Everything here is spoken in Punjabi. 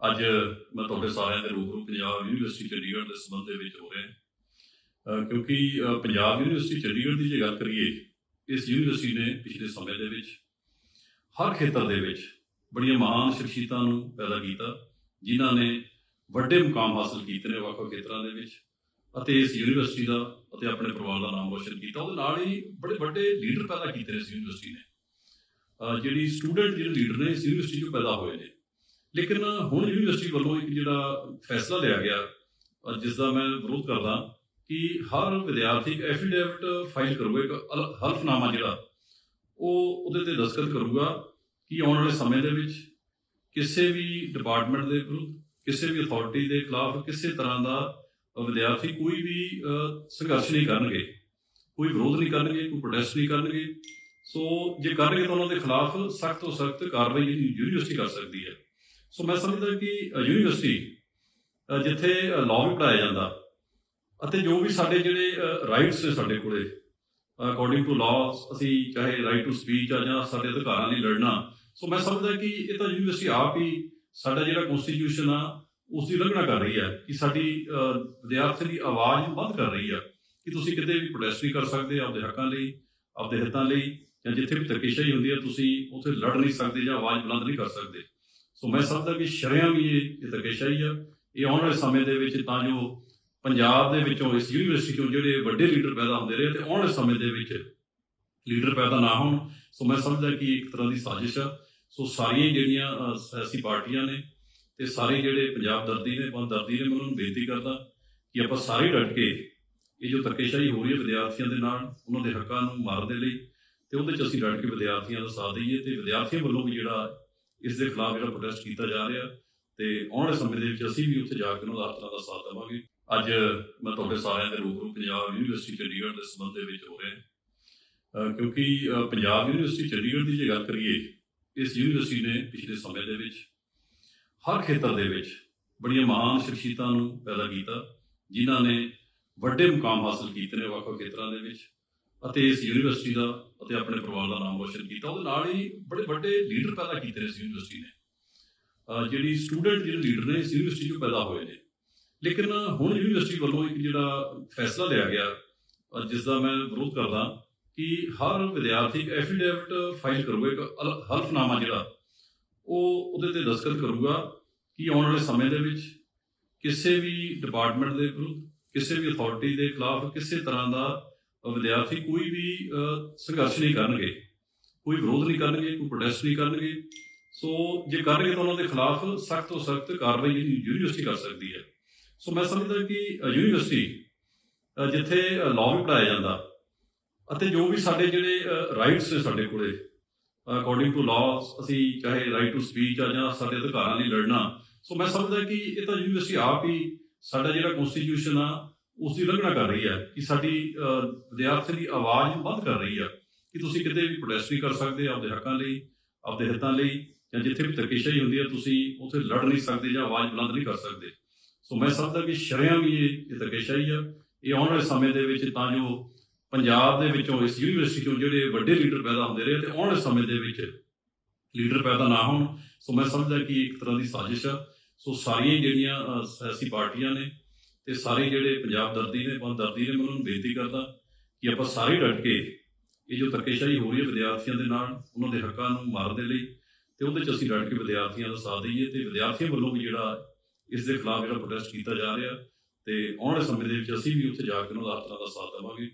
ਅੱਜ ਮੈਂ ਤੁਹਾਡੇ ਸਾਰਿਆਂ ਦੇ ਰੂਬਰੂ ਪੰਜਾਬ ਯੂਨੀਵਰਸਿਟੀ ਚੰਡੀਗੜ੍ਹ ਦੇ ਸੰਬੰਧ ਦੇ ਵਿੱਚ ਹੋ ਰਿਹਾ ਕਿਉਂਕਿ ਪੰਜਾਬ ਯੂਨੀਵਰਸਿਟੀ ਚੰਡੀਗੜ੍ਹ ਦੀ ਜੇ ਗੱਲ ਕਰੀਏ, ਇਸ ਯੂਨੀਵਰਸਿਟੀ ਨੇ ਪਿਛਲੇ ਸਮੇਂ ਦੇ ਵਿੱਚ ਹਰ ਖੇਤਰ ਦੇ ਵਿੱਚ ਬੜੀਆਂ ਮਹਾਨ ਸ਼ਖਸੀਅਤਾਂ ਨੂੰ ਪੈਦਾ ਕੀਤਾ, ਜਿਨ੍ਹਾਂ ਨੇ ਵੱਡੇ ਮੁਕਾਮ ਹਾਸਲ ਕੀਤੇ ਨੇ ਵੱਖ-ਵੱਖ ਖੇਤਰਾਂ ਦੇ ਵਿੱਚ ਅਤੇ ਇਸ ਯੂਨੀਵਰਸਿਟੀ ਦਾ ਅਤੇ ਆਪਣੇ ਪਰਿਵਾਰ ਦਾ ਨਾਮ ਰੋਸ਼ਨ ਕੀਤਾ। ਉਹਦੇ ਨਾਲ ਹੀ ਬੜੇ ਵੱਡੇ ਲੀਡਰ ਪੈਦਾ ਕੀਤੇ ਨੇ ਇਸ ਯੂਨੀਵਰਸਿਟੀ ਨੇ। ਜਿਹੜੀ ਸਟੂਡੈਂਟ ਜਿਹੜੇ ਲੀਡਰ ਨੇ ਇਸ ਯੂਨੀਵਰਸਿਟੀ ਚੋਂ ਪੈਦਾ ਹੋਏ ਨੇ। ਲੇਕਿਨ ਹੁਣ ਯੂਨੀਵਰਸਿਟੀ ਵੱਲੋਂ ਇੱਕ ਜਿਹੜਾ ਫੈਸਲਾ ਲਿਆ ਗਿਆ, ਅਹ ਜਿਸ ਦਾ ਮੈਂ ਵਿਰੋਧ ਕਰਦਾ ਕਿ ਹਰ ਵਿਦਿਆਰਥੀ ਇੱਕ ਐਫੀਡੇਵਿਟ ਫਾਈਲ ਕਰੂਗਾ, ਇੱਕ ਹਲਫਨਾਮਾ ਜਿਹੜਾ, ਉਹ ਉਹਦੇ ਤੇ ਦਸਤਖਤ ਕਰੂਗਾ ਕਿ ਆਉਣ ਵਾਲੇ ਸਮੇਂ ਦੇ ਵਿੱਚ ਕਿਸੇ ਵੀ ਡਿਪਾਰਟਮੈਂਟ ਦੇ ਵਿਰੁੱਧ, ਕਿਸੇ ਵੀ ਅਥਾਰਟੀ ਦੇ ਖਿਲਾਫ ਕਿਸੇ ਤਰ੍ਹਾਂ ਦਾ ਵਿਦਿਆਰਥੀ ਕੋਈ ਵੀ ਸੰਘਰਸ਼ ਨਹੀਂ ਕਰਨਗੇ, ਕੋਈ ਵਿਰੋਧ ਨਹੀਂ ਕਰਨਗੇ, ਕੋਈ ਪ੍ਰੋਟੈਸਟ ਨਹੀਂ ਕਰਨਗੇ। ਸੋ ਜੇ ਕਰਨਗੇ ਤਾਂ ਉਹਨਾਂ ਦੇ ਖਿਲਾਫ ਸਖਤ ਤੋਂ ਸਖਤ ਕਾਰਵਾਈ ਯੂਨੀਵਰਸਿਟੀ ਕਰ ਸਕਦੀ ਹੈ। ਸੋ ਮੈਂ ਸਮਝਦਾ ਕਿ ਯੂਨੀਵਰਸਿਟੀ ਜਿੱਥੇ ਲਾਅ ਵੀ ਪੜਾਇਆ ਜਾਂਦਾ ਅਤੇ ਜੋ ਵੀ ਸਾਡੇ ਜਿਹੜੇ ਰਾਈਟਸ ਨੇ ਸਾਡੇ ਕੋਲੇ ਅਕੋਰਡਿੰਗ ਟੂ ਲਾਅ ਅਸੀਂ ਚਾਹੇ ਰਾਈਟ ਟੂ ਸਪੀਚ ਆ ਜਾਂ ਸਾਡੇ ਅਧਿਕਾਰਾਂ ਲਈ ਲੜਨਾ, ਸੋ ਮੈਂ ਸਮਝਦਾ ਕਿ ਇਹ ਤਾਂ ਯੂਨੀਵਰਸਿਟੀ ਆਪ ਹੀ ਸਾਡਾ ਜਿਹੜਾ ਕਨਸਟੀਟਿਊਸ਼ਨ ਆ ਉਸ ਦੀ ਉਲੰਘਣਾ ਕਰ ਰਹੀ ਹੈ ਕਿ ਸਾਡੀ ਵਿਦਿਆਰਥੀ ਦੀ ਆਵਾਜ਼ ਨੂੰ ਬੰਦ ਕਰ ਰਹੀ ਆ ਕਿ ਤੁਸੀਂ ਕਿਤੇ ਵੀ ਪ੍ਰੋਟੈਸਟ ਨਹੀਂ ਕਰ ਸਕਦੇ ਆਪਦੇ ਹੱਕਾਂ ਲਈ, ਆਪਦੇ ਹਿੱਤਾਂ ਲਈ ਜਾਂ ਜਿੱਥੇ ਵੀ ਧੱਕੇਸ਼ਾਹੀ ਹੁੰਦੀ ਹੈ ਤੁਸੀਂ ਉੱਥੇ ਲੜ ਨਹੀਂ ਸਕਦੇ ਜਾਂ ਆਵਾਜ਼ ਬੁਲੰਦ ਨਹੀਂ ਕਰ ਸਕਦੇ। ਸੋ ਮੈਂ ਸਮਝਦਾ ਕਿ ਸ਼ਰਿਆਂ ਵੀ ਇਹ ਇਹ ਧੱਕੇਸ਼ਾਹੀ ਆ। ਇਹ ਆਉਣ ਵਾਲੇ ਸਮੇਂ ਦੇ ਵਿੱਚ ਤਾਂ ਜੋ ਪੰਜਾਬ ਦੇ ਵਿੱਚੋਂ ਇਸ ਯੂਨੀਵਰਸਿਟੀ ਚੋਂ ਜਿਹੜੇ ਵੱਡੇ ਲੀਡਰ ਪੈਦਾ ਹੁੰਦੇ ਰਹੇ ਤੇ ਆਉਣ ਵਾਲੇ ਸਮੇਂ ਦੇ ਵਿੱਚ ਲੀਡਰ ਪੈਦਾ ਨਾ ਹੋਣ, ਸੋ ਮੈਂ ਸਮਝਦਾ ਕਿ ਇੱਕ ਤਰ੍ਹਾਂ ਦੀ ਸਾਜ਼ਿਸ਼ ਆ। ਸੋ ਸਾਰੀਆਂ ਜਿਹੜੀਆਂ ਸਿਆਸੀ ਪਾਰਟੀਆਂ ਨੇ ਤੇ ਸਾਰੇ ਜਿਹੜੇ ਪੰਜਾਬ ਦਰਦੀ ਨੇ, ਬੰਦ ਦਰਦੀ ਨੇ, ਮੈਂ ਉਹਨਾਂ ਨੂੰ ਬੇਨਤੀ ਕਰਦਾ ਕਿ ਆਪਾਂ ਸਾਰੇ ਡਟ ਕੇ ਇਹ ਜੋ ਧੱਕੇਸ਼ਾਹੀ ਹੋ ਰਹੀ ਹੈ ਵਿਦਿਆਰਥੀਆਂ ਦੇ ਨਾਲ, ਉਹਨਾਂ ਦੇ ਹੱਕਾਂ ਨੂੰ ਮਾਰਨ ਦੇ ਲਈ ਤੇ ਉਹਦੇ ਚ ਅਸੀਂ ਡਟ ਕੇ ਵਿਦਿਆਰਥੀਆਂ ਦਾ ਸਾਥ ਦਈਏ ਤੇ ਵਿਦਿਆਰਥੀਆਂ ਵੱਲੋਂ ਵੀ ਜਿਹੜਾ ਇਸ ਦੇ ਖਿਲਾਫ ਜਿਹੜਾ ਪ੍ਰੋਟੈਸਟ ਕੀਤਾ ਜਾ ਰਿਹਾ ਤੇ ਆਉਣ ਵਾਲੇ ਸਮੇਂ ਦੇ ਵਿੱਚ ਅਸੀਂ ਵੀ ਉੱਥੇ ਜਾ ਕੇ ਉਹਨਾਂ ਦਾ ਹਰ ਤਰ੍ਹਾਂ ਦਾ ਸਾਥ ਦੇਵਾਂਗੇ। ਅੱਜ ਮੈਂ ਤੁਹਾਡੇ ਸਾਰਿਆਂ ਦੇ ਰੂਬਰੂ ਪੰਜਾਬ ਯੂਨੀਵਰਸਿਟੀ ਚੰਡੀਗੜ੍ਹ ਦੇ ਸੰਬੰਧ ਦੇ ਵਿੱਚ ਹੋ ਰਿਹਾ ਕਿਉਂਕਿ ਪੰਜਾਬ ਯੂਨੀਵਰਸਿਟੀ ਚੰਡੀਗੜ੍ਹ ਦੀ ਜੇ ਗੱਲ ਕਰੀਏ, ਇਸ ਯੂਨੀਵਰਸਿਟੀ ਨੇ ਪਿਛਲੇ ਸਮੇਂ ਦੇ ਵਿੱਚ ਹਰ ਖੇਤਰ ਦੇ ਵਿੱਚ ਬੜੀਆਂ ਮਹਾਨ ਸ਼ਖਸੀਅਤਾਂ ਨੂੰ ਪੈਦਾ ਕੀਤਾ, ਜਿਨ੍ਹਾਂ ਨੇ ਵੱਡੇ ਮੁਕਾਮ ਹਾਸਲ ਕੀਤੇ ਨੇ ਵੱਖ-ਵੱਖ ਖੇਤਰਾਂ ਦੇ ਵਿੱਚ। ਅਤੇ ਇਸ ਯੂਨੀਵਰਸਿਟੀ ਦਾ ਅਤੇ ਆਪਣੇ ਪਰਿਵਾਰ ਦਾ ਨਾਮ ਰੋਸ਼ਨ ਕੀਤਾ। ਉਹਦੇ ਨਾਲ ਹੀ ਬੜੇ ਵੱਡੇ ਲੀਡਰ ਪੈਦਾ ਕੀਤੇ ਨੇ ਇਸ ਯੂਨੀਵਰਸਿਟੀ ਨੇ। ਜਿਹੜੀ ਸਟੂਡੈਂਟ ਜਿਹੜੇ ਲੀਡਰ ਨੇ, ਇਸ ਯੂਨੀਵਰਸਿਟੀ ਚੋਂ ਪੈਦਾ ਹੋਏ ਨੇ। ਲੇਕਿਨ ਹੁਣ ਯੂਨੀਵਰਸਿਟੀ ਵੱਲੋਂ ਇੱਕ ਜਿਹੜਾ ਫੈਸਲਾ ਲਿਆ ਗਿਆ ਜਿਸ ਦਾ ਮੈਂ ਵਿਰੋਧ ਕਰਦਾ, ਕਿ ਹਰ ਵਿਦਿਆਰਥੀ ਇੱਕ ਐਫੀਡੇਵਿਟ ਫਾਈਲ ਕਰੂਗਾ, ਇੱਕ ਹਲਫਨਾਮਾ ਜਿਹੜਾ, ਉਹ ਉਹਦੇ ਤੇ ਦਸਤਖਤ ਕਰੂਗਾ ਕਿ ਆਉਣ ਵਾਲੇ ਸਮੇਂ ਦੇ ਵਿੱਚ ਕਿਸੇ ਵੀ ਡਿਪਾਰਟਮੈਂਟ ਦੇ ਵਿਰੁੱਧ, ਕਿਸੇ ਵੀ ਅਥਾਰਟੀ ਦੇ ਖਿਲਾਫ ਕਿਸੇ ਤਰ੍ਹਾਂ ਦਾ ਵਿਦਿਆਰਥੀ ਕੋਈ ਵੀ ਸੰਘਰਸ਼ ਨਹੀਂ ਕਰਨਗੇ, ਕੋਈ ਵਿਰੋਧ ਨਹੀਂ ਕਰਨਗੇ, ਕੋਈ ਪ੍ਰੋਟੈਸਟ ਨਹੀਂ ਕਰਨਗੇ। ਸੋ ਜੇ ਕਰਨਗੇ ਤਾਂ ਉਹਨਾਂ ਦੇ ਖਿਲਾਫ ਸਖਤ ਤੋਂ ਸਖਤ ਕਾਰਵਾਈ ਯੂਨੀਵਰਸਿਟੀ ਕਰ ਸਕਦੀ ਹੈ। ਸੋ ਮੈਂ ਸਮਝਦਾ ਕਿ ਯੂਨੀਵਰਸਿਟੀ ਜਿੱਥੇ ਲਾਅ ਵੀ ਪੜਾਇਆ ਜਾਂਦਾ ਅਤੇ ਜੋ ਵੀ ਸਾਡੇ ਜਿਹੜੇ ਰਾਈਟਸ ਨੇ ਸਾਡੇ ਕੋਲੇ ਅਕੋਰਡਿੰਗ ਟੂ ਲਾਅ ਅਸੀਂ ਚਾਹੇ ਰਾਈਟ ਟੂ ਸਪੀਚ ਆ ਜਾਂ ਸਾਡੇ ਅਧਿਕਾਰਾਂ ਲਈ ਲੜਨਾ। ਸੋ ਮੈਂ ਸਮਝਦਾ ਕਿ ਇਹ ਤਾਂ ਯੂਨੀਵਰਸਿਟੀ ਆਪ ਹੀ ਸਾਡਾ ਜਿਹੜਾ ਕਨਸਟੀਟਿਊਸ਼ਨ ਆ ਉਸ ਦੀ ਉਲੰਘਣਾ ਕਰ ਰਹੀ ਹੈ ਕਿ ਸਾਡੀ ਵਿਦਿਆਰਥੀ ਦੀ ਆਵਾਜ਼ ਨੂੰ ਬੰਦ ਕਰ ਰਹੀ ਆ ਕਿ ਤੁਸੀਂ ਕਿਤੇ ਵੀ ਪ੍ਰੋਟੈਸਟ ਨਹੀਂ ਕਰ ਸਕਦੇ ਆਪਦੇ ਹੱਕਾਂ ਲਈ, ਆਪਦੇ ਹਿੱਤਾਂ ਲਈ, ਜਾਂ ਜਿੱਥੇ ਵੀ ਤਰਕੇਸ਼ਾਹੀ ਹੁੰਦੀ ਹੈ, ਤੁਸੀਂ ਉੱਥੇ ਲੜ ਨਹੀਂ ਸਕਦੇ ਜਾਂ ਆਵਾਜ਼ ਬੁਲੰਦ ਨਹੀਂ ਕਰ ਸਕਦੇ। ਸੋ ਮੈਂ ਸਮਝਦਾ ਕਿ ਸ਼ਰਿਆਂ ਵੀ ਇਹ ਤਰਕੇਸ਼ਾਹੀ ਆ। ਇਹ ਆਉਣ ਵਾਲੇ ਸਮੇਂ ਦੇ ਵਿੱਚ ਤਾਂ ਜੋ ਪੰਜਾਬ ਦੇ ਵਿੱਚੋਂ, ਇਸ ਯੂਨੀਵਰਸਿਟੀ ਚੋਂ ਜਿਹੜੇ ਵੱਡੇ ਲੀਡਰ ਪੈਦਾ ਹੁੰਦੇ ਰਹੇ, ਤੇ ਆਉਣ ਵਾਲੇ ਸਮੇਂ ਦੇ ਵਿੱਚ ਲੀਡਰ ਪੈਦਾ ਨਾ ਹੋਣ। ਸੋ ਮੈਂ ਸਮਝਦਾ ਕਿ ਇੱਕ ਤਰ੍ਹਾਂ ਦੀ ਸਾਜ਼ਿਸ਼ ਆ। ਸੋ ਸਾਰੀਆਂ ਹੀ ਜਿਹੜੀਆਂ ਸਿਆਸੀ ਪਾਰਟੀਆਂ ਨੇ ਤੇ ਸਾਰੇ ਜਿਹੜੇ ਪੰਜਾਬ ਦਰਦੀ ਨੇ ਬੰਦ ਦਰਦੀ ਨੇ, ਮੈਂ ਉਹਨਾਂ ਨੂੰ ਬੇਨਤੀ ਕਰਦਾ ਕਿ ਆਪਾਂ ਸਾਰੇ ਡਟ ਕੇ ਇਹ ਜੋ ਧੱਕੇਸ਼ਾਹੀ ਹੋ ਰਹੀ ਹੈ ਵਿਦਿਆਰਥੀਆਂ ਦੇ ਨਾਲ, ਉਹਨਾਂ ਦੇ ਹੱਕਾਂ ਨੂੰ ਮਾਰਨ ਦੇ ਲਈ ਤੇ ਉਹਦੇ ਚ ਅਸੀਂ ਡਟ ਕੇ ਵਿਦਿਆਰਥੀਆਂ ਦਾ ਸਾਥ ਦਈਏ ਤੇ ਵਿਦਿਆਰਥੀਆਂ ਵੱਲੋਂ ਵੀ ਜਿਹੜਾ ਇਸ ਦੇ ਖਿਲਾਫ ਜਿਹੜਾ ਪ੍ਰੋਟੈਸਟ ਕੀਤਾ ਜਾ ਰਿਹਾ ਤੇ ਆਉਣ ਵਾਲੇ ਸਮੇਂ ਦੇ ਵਿੱਚ ਅਸੀਂ ਵੀ ਉੱਥੇ ਜਾ ਕੇ ਉਹਨਾਂ ਦਾ ਹਰ ਦਾ ਸਾਥ ਦੇਵਾਂਗੇ।